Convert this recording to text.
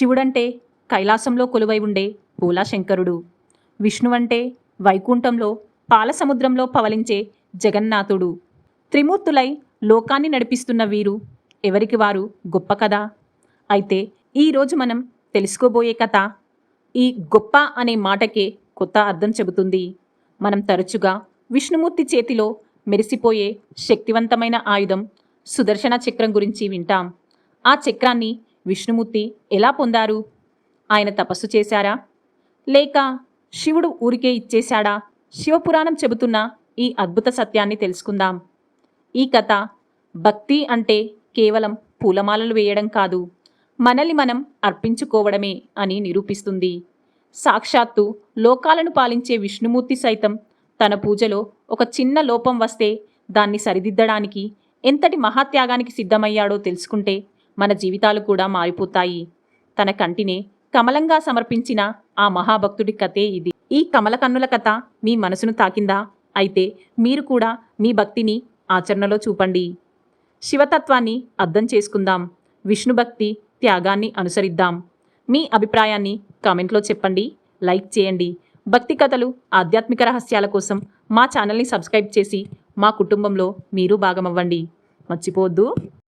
శివుడంటే కైలాసంలో కొలువై ఉండే పూలాశంకరుడు విష్ణువంటే వైకుంఠంలో పాలసముద్రంలో పవలించే జగన్నాథుడు. త్రిమూర్తులై లోకాన్ని నడిపిస్తున్న వీరు ఎవరికి వారు గొప్ప కదా అయితే ఈరోజు మనం తెలుసుకోబోయే కథ ఈ గొప్ప అనే మాటకే కొత్త అర్థం చెబుతుంది. మనం తరచుగా విష్ణుమూర్తి చేతిలో మెరిసిపోయే శక్తివంతమైన ఆయుధం సుదర్శన చక్రం గురించి వింటాం. ఆ చక్రాన్ని విష్ణుమూర్తి ఎలా పొందారు? ఆయన తపస్సు చేశారా? లేక శివుడు ఊరికే ఇచ్చేశాడా? శివపురాణం చెబుతున్న ఈ అద్భుత సత్యాన్ని తెలుసుకుందాం. ఈ కథ భక్తి అంటే కేవలం పూలమాలలు వేయడం కాదు మనల్ని మనం అర్పించుకోవడమే అని నిరూపిస్తుంది. సాక్షాత్తు లోకాలను పాలించే విష్ణుమూర్తి సైతం తన పూజలో ఒక చిన్న లోపం వస్తే దాన్ని సరిదిద్దడానికి ఎంతటి మహాత్యాగానికి సిద్ధమయ్యాడో తెలుసుకుంటే మన జీవితాలు కూడా మారిపోతాయి. తన కంటినే కమలంగా సమర్పించిన ఆ మహాభక్తుడి కథే ఇది. ఈ కమల కన్నుల కథ మీ మనసును తాకిందా? అయితే మీరు కూడా మీ భక్తిని ఆచరణలో చూపండి. శివతత్వాన్ని అర్థం చేసుకుందాం. విష్ణు భక్తి త్యాగాన్ని అనుసరిద్దాం. మీ అభిప్రాయాన్ని కామెంట్లో చెప్పండి. లైక్ చేయండి. భక్తి కథలు ఆధ్యాత్మిక రహస్యాల కోసం మా ఛానల్ని సబ్స్క్రైబ్ చేసి మా కుటుంబంలో మీరు భాగమవ్వండి. మర్చిపోవద్దు.